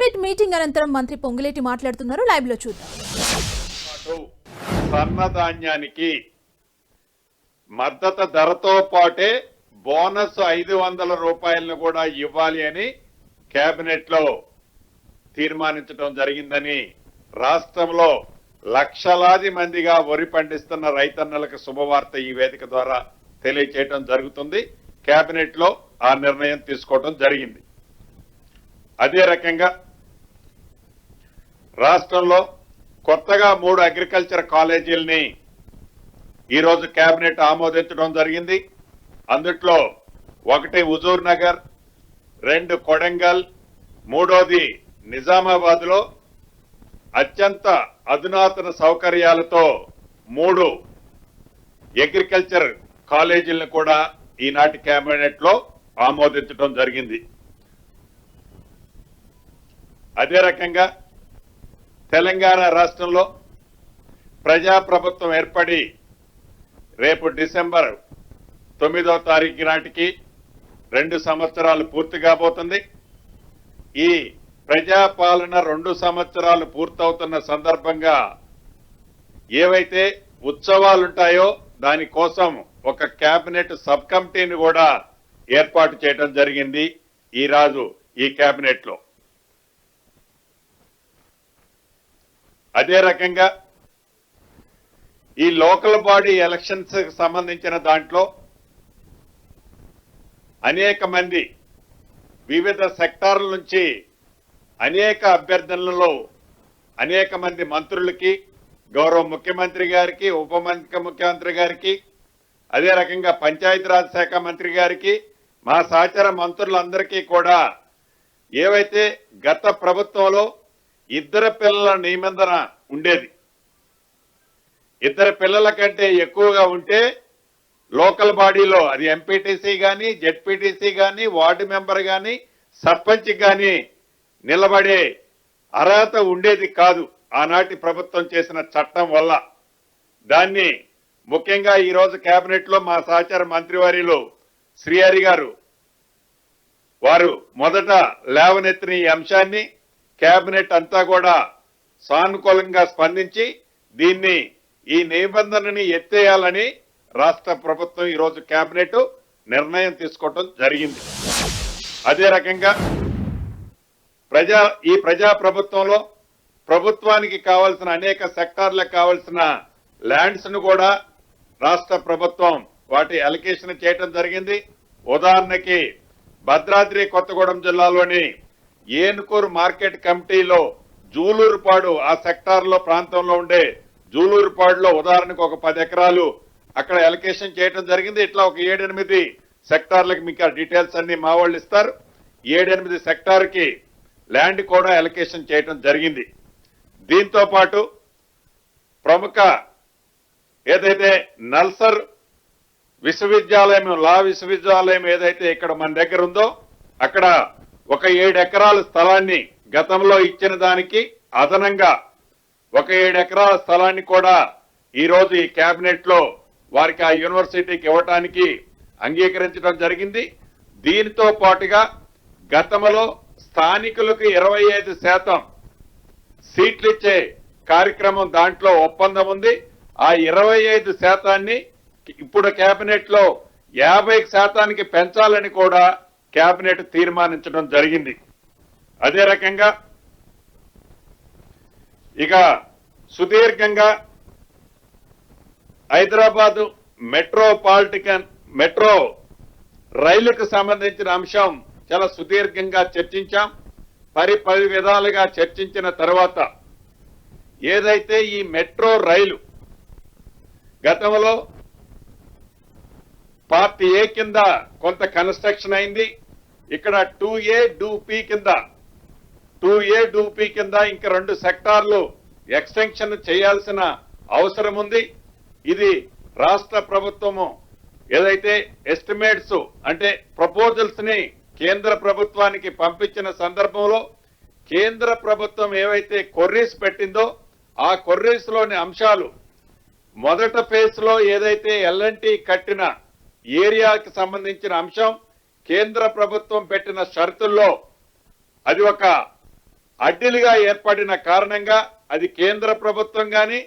Cabinet meeting అనంతరం మంత్రి పొంగులేటి మాట్లాడుతున్నారు. లైవ్లో చూద్దాం. సన్నధాన్యానికి మద్దతు ధరతో పాటే బోనస్ ఐదు వందల రూపాయలను కూడా ఇవ్వాలి అని కేబినెట్లో తీర్మానించడం జరిగిందని రాష్ట్రంలో లక్షలాది మందిగా వరి పండిస్తున్న రైతన్నలకు శుభవార్త ఈ వేదిక ద్వారా తెలియచేయడం జరుగుతుంది. కేబినెట్లో ఆ నిర్ణయం తీసుకోవడం జరిగింది. అదే రకంగా రాష్ట్రంలో కొత్తగా మూడు అగ్రికల్చర్ కాలేజీల్ని ఈరోజు కేబినెట్ ఆమోదించడం జరిగింది. అందుట్లో ఒకటి హుజూర్ నగర్ రెండు కొడంగల్ మూడోది నిజామాబాద్లో అత్యంత అధునాతన సౌకర్యాలతో మూడు అగ్రికల్చర్ కాలేజీలను కూడా ఈనాటి కేబినెట్లో ఆమోదించడం జరిగింది. అదే రకంగా తెలంగాణ రాష్ట్రంలో ప్రజాప్రభుత్వం ఏర్పడి రేపు డిసెంబర్ తొమ్మిదవ తారీఖు నాటికి రెండు సంవత్సరాలు పూర్తి కాబోతుంది. ఈ ప్రజాపాలన రెండు సంవత్సరాలు పూర్తవుతున్న సందర్భంగా ఏవైతే ఉత్సవాలుంటాయో దానికోసం ఒక కేబినెట్ సబ్ కమిటీని కూడా ఏర్పాటు చేయడం జరిగింది ఈ రాజు ఈ కేబినెట్లో అదే రకంగా ఈ లోకల్ బాడీ ఎలక్షన్స్కి సంబంధించిన దాంట్లో అనేక మంది వివిధ సెక్టార్ల నుంచి అనేక అభ్యర్థనలలో అనేక మంది మంత్రులకి గౌరవ ముఖ్యమంత్రి గారికి ఉప ముఖ్యమంత్రి గారికి అదే రకంగా పంచాయతీరాజ్ శాఖ మంత్రి గారికి మా సహచర మంత్రులందరికీ కూడా ఏవైతే గత ప్రభుత్వంలో ఇద్దరు పిల్లల నిబంధన ఉండేది. ఇద్దరు పిల్లల కంటే ఎక్కువగా ఉంటే లోకల్ బాడీలో అది ఎంపీటీసీ కానీ జెడ్పీటీసీ కానీ వార్డు మెంబర్ కానీ సర్పంచ్ కానీ నిలబడే అర్హత ఉండేది కాదు ఆనాటి ప్రభుత్వం చేసిన చట్టం వల్ల. దాన్ని ముఖ్యంగా ఈరోజు కేబినెట్లో మా సహచార మంత్రివారిలో శ్రీహరి గారు వారు మొదట లేవనెత్తిన ఈ అంశాన్ని కేబినెట్ అంతా కూడా సానుకూలంగా స్పందించి దీన్ని ఈ నిబంధనని ఎత్తేయాలని రాష్ట్ర ప్రభుత్వం ఈరోజు క్యాబినెట్ కేబినెట్ నిర్ణయం తీసుకోవటం జరిగింది. అదే రకంగా ప్రజా ఈ ప్రజా ప్రభుత్వంలో ప్రభుత్వానికి కావాల్సిన అనేక సెక్టార్లకు కావాల్సిన ల్యాండ్స్ను కూడా రాష్ట్ర ప్రభుత్వం వాటి అలికేషన్ చేయటం జరిగింది. ఉదాహరణకి భద్రాద్రి కొత్తగూడెం జిల్లాలోని ఏనుకూరు మార్కెట్ కమిటీలో జూలూరుపాడు ఆ సెక్టార్లో ప్రాంతంలో ఉండే జూలూరుపాడులో ఉదాహరణకు ఒక పది ఎకరాలు అక్కడ ఎలకేషన్ చేయటం జరిగింది. ఇట్లా ఒక ఏడెనిమిది సెక్టార్లకు మీకు ఆ డీటెయిల్స్ అన్ని మా వాళ్ళు ఇస్తారు. ఏడెనిమిది సెక్టార్కి ల్యాండ్ కూడా ఎలకేషన్ చేయటం జరిగింది. దీంతో పాటు ప్రముఖ ఏదైతే నల్సర్ విశ్వవిద్యాలయం లా విశ్వవిద్యాలయం ఏదైతే ఇక్కడ మన దగ్గర ఉందో అక్కడ ఒక ఏడు ఎకరాల స్థలాన్ని గతంలో ఇచ్చిన దానికి అదనంగా ఒక ఏడు ఎకరాల స్థలాన్ని కూడా ఈరోజు ఈ కేబినెట్లో వారికి ఆ యూనివర్సిటీకి ఇవ్వటానికి అంగీకరించడం జరిగింది. దీనితో పాటుగా గతంలో స్థానికులకు ఇరవై ఐదు శాతం సీట్లు ఇచ్చే కార్యక్రమం దాంట్లో ఒప్పందం ఉంది. ఆ ఇరవై ఐదు శాతాన్ని ఇప్పుడు కేబినెట్లో యాభై శాతానికి పెంచాలని కూడా కేబినెట్ తీర్మానించడం జరిగింది. అదే రకంగా ఇక సుదీర్ఘంగా హైదరాబాదు మెట్రోపాలిటికన్ మెట్రో రైలుకు సంబంధించిన అంశం చాలా సుదీర్ఘంగా చర్చించాం. పరి పది విధాలుగా చర్చించిన తర్వాత ఏదైతే ఈ మెట్రో రైలు గతంలో పార్ట్ ఏ కింద కొంత కన్స్ట్రక్షన్ అయింది ఇక్కడ టూ ఏ డూ పి కింద. టూ ఏ డూ పి కింద ఇంకా రెండు సెక్టార్లు ఎక్స్టెన్షన్ చేయాల్సిన అవసరం ఉంది. ఇది రాష్ట్ర ప్రభుత్వము ఏదైతే ఎస్టిమేట్స్ అంటే ప్రపోజల్స్ని కేంద్ర ప్రభుత్వానికి పంపించిన సందర్భంలో కేంద్ర ప్రభుత్వం ఏవైతే కొర్రీస్ పెట్టిందో ఆ కొర్రీస్లోని అంశాలు మొదట ఫేజ్లో ఏదైతే ఎల్ఎన్టీ కట్టిన ఏరియాకి సంబంధించిన అంశం కేంద్ర ప్రభుత్వం పెట్టిన షరతుల్లో అది ఒక అడ్డిలుగా ఏర్పడిన కారణంగా అది కేంద్ర ప్రభుత్వం కానీ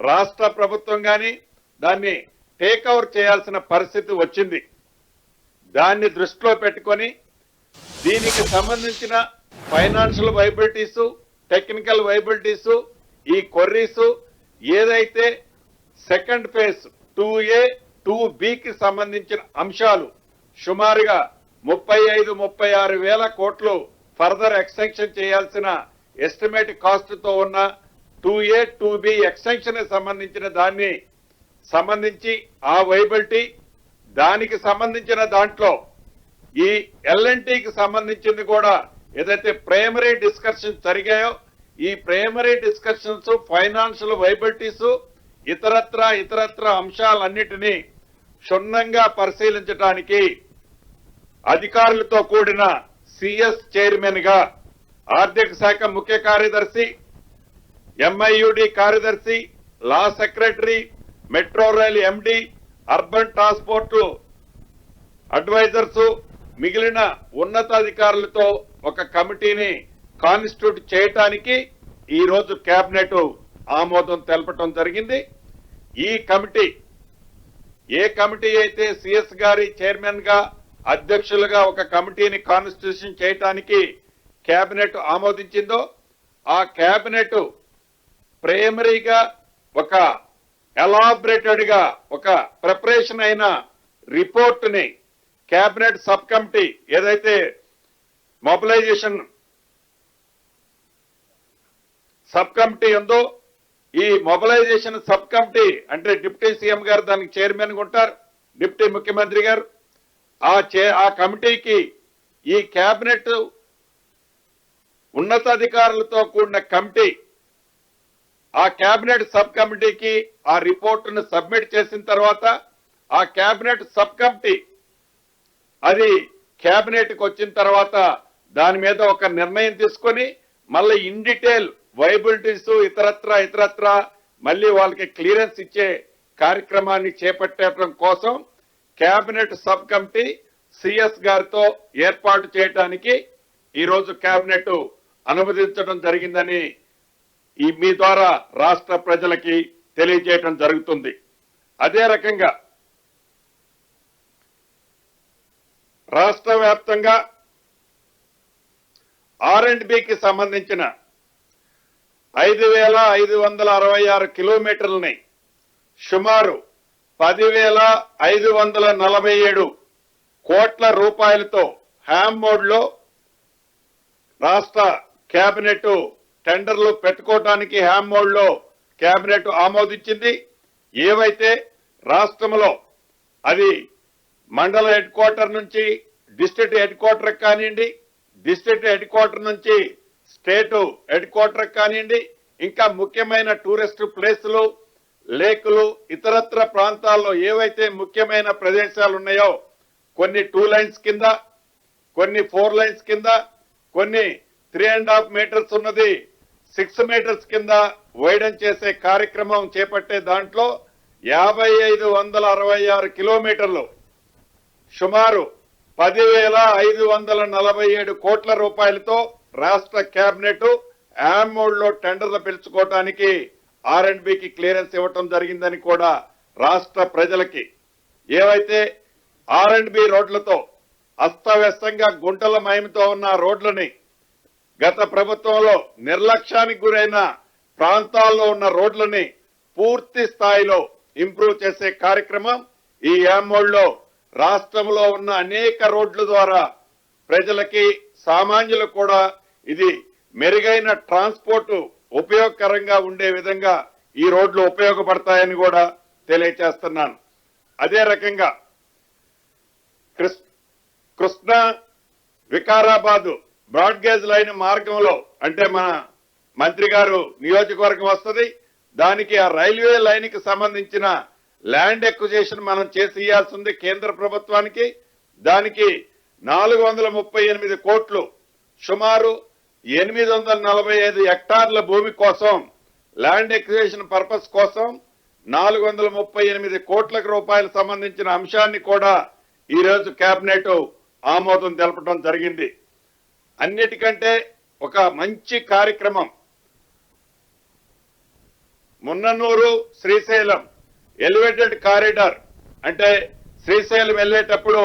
రాష్ట్ర ప్రభుత్వం కానీ దాన్ని టేక్ఓవర్ చేయాల్సిన పరిస్థితి వచ్చింది. దాన్ని దృష్టిలో పెట్టుకొని దీనికి సంబంధించిన ఫైనాన్షియల్ వైబిలిటీస్ టెక్నికల్ వైబిలిటీస్ ఈ కొర్రీస్ ఏదైతే second phase two A two బికి సంబంధించిన అంశాలు సుమారుగా ముప్పై ఐదు ముప్పై ఆరు వేల కోట్లు ఫర్దర్ ఎక్స్టెన్షన్ చేయాల్సిన ఎస్టిమేట్ కాస్ట్తో ఉన్న two A two B extension సంబంధించిన దాన్ని సంబంధించి ఆ వైబిలిటీ దానికి సంబంధించిన దాంట్లో ఈ ఎల్ఎన్టీకి సంబంధించింది కూడా ఏదైతే ప్రైమరీ డిస్కషన్స్ జరిగాయో ఈ ప్రైమరీ డిస్కషన్స్ ఫైనాన్షియల్ వైబిలిటీస్ ఇతరత్ర ఇతరత్ర అంశాలన్నిటినీ క్షుణ్ణంగా పరిశీలించడానికి అధికారులతో కూడిన సిఎస్ చైర్మన్గా ఆర్థిక శాఖ ముఖ్య కార్యదర్శి ఎంఐయుడి కార్యదర్శి law secretary metro rail MD urban transport advisors మిగిలిన ఉన్నతాధికారులతో ఒక కమిటీని కాన్స్టిట్యూట్ చేయటానికి ఈరోజు కేబినెట్ ఆమోదం తెలపటం జరిగింది. ఈ కమిటీ ఏ కమిటీ అయితే సిఎస్ గారి చైర్మన్గా అధ్యక్షులుగా ఒక కమిటీని కాన్స్టిట్యూషన్ చేయటానికి కేబినెట్ ఆమోదించిందో ఆ కేబినెట్ ప్రైమరీగా ఒక ఎలాబరేటెడ్గా ఒక ప్రిపరేషన్ అయిన రిపోర్ట్ని కేబినెట్ సబ్ కమిటీ ఏదైతే మొబిలైజేషన్ సబ్ కమిటీ ఉందో ఈ మొబిలైజేషన్ సబ్ కమిటీ అంటే డిప్యూటీ సీఎం గారు దానికి చైర్మన్ ఉంటారు డిప్యూటీ ముఖ్యమంత్రి గారు. ఆ చే ఆ కమిటీకి ఈ కేబినెట్ ఉన్నతాధికారులతో కూడిన కమిటీ ఆ కేబినెట్ సబ్ కమిటీకి ఆ రిపోర్టును సబ్మిట్ చేసిన తర్వాత ఆ కేబినెట్ సబ్ కమిటీ అది కేబినెట్కి వచ్చిన తర్వాత దాని మీద ఒక నిర్ణయం తీసుకొని మళ్ళీ ఇన్ డీటెయిల్ వైబిలిటీస్ ఇతరత్ర ఇతరత్ర మళ్ళీ వాళ్ళకి క్లియరెన్స్ ఇచ్చే కార్యక్రమాన్ని చేపట్టడం కోసం కేబినెట్ సబ్ కమిటీ సిఎస్ గారితో ఏర్పాటు చేయడానికి ఈరోజు కేబినెట్ అనుమతించడం జరిగిందని ఈ మీ ద్వారా రాష్ట్ర ప్రజలకి తెలియజేయటం జరుగుతుంది. అదే రకంగా రాష్ట్ర వ్యాప్తంగా ఆర్ అండ్ బికి సంబంధించిన ఐదు వేల ఐదు వందల అరవై ఆరు కిలోమీటర్లని సుమారు పదివేల ఐదు వందల నలభై ఏడు కోట్ల రూపాయలతో హ్యామ్ మోడ్లో రాష్ట్ర కేబినెట్ టెండర్లు పెట్టుకోవడానికి హ్యామ్ మోడ్లో కేబినెట్ ఆమోదించింది. ఏవైతే రాష్ట్రంలో అది మండల హెడ్ క్వార్టర్ నుంచి డిస్ట్రిక్ట్ హెడ్ క్వార్టర్ కానివ్వండి డిస్ట్రిక్ట్ హెడ్ క్వార్టర్ నుంచి స్టేట్ హెడ్ క్వార్టర్ కానివ్వండి ఇంకా ముఖ్యమైన టూరిస్ట్ ప్లేసులు లేకులు ఇతరత్ర ప్రాంతాల్లో ఏవైతే ముఖ్యమైన ప్రదేశాలు ఉన్నాయో కొన్ని టూ లైన్స్ కింద కొన్ని ఫోర్ లైన్స్ కింద కొన్ని త్రీ అండ్ హాఫ్ మీటర్స్ ఉన్నది సిక్స్ మీటర్స్ కింద వైడన్ చేసే కార్యక్రమం చేపట్టే దాంట్లో యాభై ఐదు వందల అరవై ఆరు కిలోమీటర్లు సుమారు పదివేల ఐదు వందల నలభై ఏడు కోట్ల రూపాయలతో రాష్ట్ర కేబినెట్ యామోడ్లో టెండర్లు పిలుచుకోవటానికి ఆర్ అండ్ బికి క్లియరెన్స్ ఇవ్వటం జరిగిందని కూడా రాష్ట్ర ప్రజలకి. ఏవైతే ఆర్ అండ్ బి రోడ్లతో అస్తవ్యస్తంగా గుంటల మయంతో ఉన్న రోడ్లని గత ప్రభుత్వంలో నిర్లక్ష్యానికి గురైన ప్రాంతాల్లో ఉన్న రోడ్లని పూర్తి స్థాయిలో ఇంప్రూవ్ చేసే కార్యక్రమం ఈ యామోడ్లో రాష్ట్రంలో ఉన్న అనేక రోడ్ల ద్వారా ప్రజలకి సామాన్యులకు కూడా ఇది మెరుగైన ట్రాన్స్పోర్ట్ ఉపయోగకరంగా ఉండే విధంగా ఈ రోడ్లు ఉపయోగపడతాయని కూడా తెలియచేస్తున్నాను. అదే రకంగా కృష్ణ వికారాబాదు బ్రాడ్గేజ్ లైన్ మార్గంలో అంటే మన మంత్రి గారు నియోజకవర్గం వస్తుంది దానికి ఆ రైల్వే లైన్కి సంబంధించిన ల్యాండ్ ఎక్విజేషన్ మనం చేసి ఇవ్వాల్సి ఉంది కేంద్ర ప్రభుత్వానికి దానికి నాలుగు వందల ముప్పై ఎనిమిది కోట్లు సుమారు ఎనిమిది వందల నలభై ఐదు హెక్టార్ల భూమి కోసం ల్యాండ్ ఎక్విజేషన్ పర్పస్ కోసం నాలుగు వందల ముప్పై ఎనిమిది కోట్ల రూపాయలు సంబంధించిన అంశాన్ని కూడా ఈ రోజు కేబినెట్ ఆమోదం తెలపడం జరిగింది. అన్నిటికంటే ఒక మంచి కార్యక్రమం మున్ననూరు శ్రీశైలం ఎలివేటెడ్ కారిడార్. అంటే శ్రీశైలం వెళ్ళేటప్పుడు